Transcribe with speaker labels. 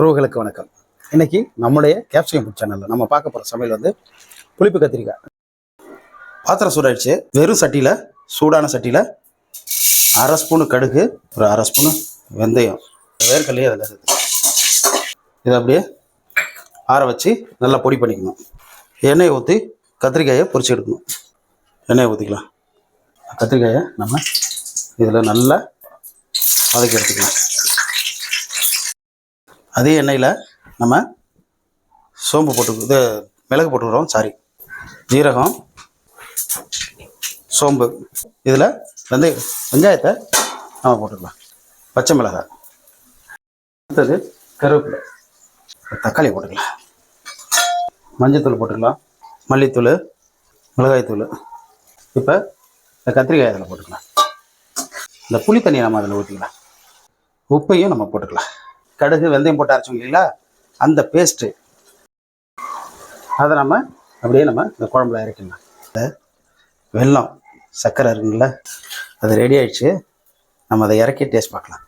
Speaker 1: உறவுகளுக்கு வணக்கம். இன்னைக்கு நம்முடைய கேப்சிகம் ஃபுட் சேனலில் நம்ம பார்க்க போகிற சமையல் வந்து புளிப்பு கத்திரிக்காய். பாத்திரம் சூடாயிடுச்சு வெறும் சட்டியில் சூடான சட்டியில் அரை ஸ்பூனு கடுகு ஒரு அரை ஸ்பூனு வெந்தயம். வேர்க்கல்லையே அதில் இருக்குது இதை அப்படியே ஆற வச்சு நல்லா பொடி பண்ணிக்கணும். எண்ணெயை ஊற்றி கத்திரிக்காயை பொறிச்சு எடுக்கணும். எண்ணெயை ஊற்றிக்கலாம் கத்திரிக்காயை நம்ம இதில் நல்லா வதக்கி எடுத்துக்கலாம். அதே எண்ணெயில் நம்ம சோம்பு போட்டு இது மிளகு போட்டுக்கிறோம். சாரி ஜீரகம் சோம்பு. இதில் வெந்தய வெங்காயத்தை நம்ம போட்டுக்கலாம். பச்சை மிளகாய். அடுத்தது கருவேப்பிலை. தக்காளி போட்டுக்கலாம். மஞ்சத்தூள் போட்டுக்கலாம். மல்லித்தூள் மிளகாய்த்தூள். இப்போ இந்த கத்திரிக்காய் அதில் போட்டுக்கலாம். இந்த புளி தண்ணியை நம்ம அதில் ஊற்றிக்கலாம் உப்பையும் நம்ம போட்டுக்கலாம். கடுகு வெந்தயம் போட்டு அரைச்சோம் இல்லைங்களா? அந்த பேஸ்ட்டு அதை நம்ம அப்படியே நம்ம இந்த குழம்புல இறக்கிடலாம். வெல்லம் சர்க்கரை இருக்குங்களா அது ரெடி ஆயிடுச்சு. நம்ம அதை இறக்கி டேஸ்ட் பார்க்கலாம்.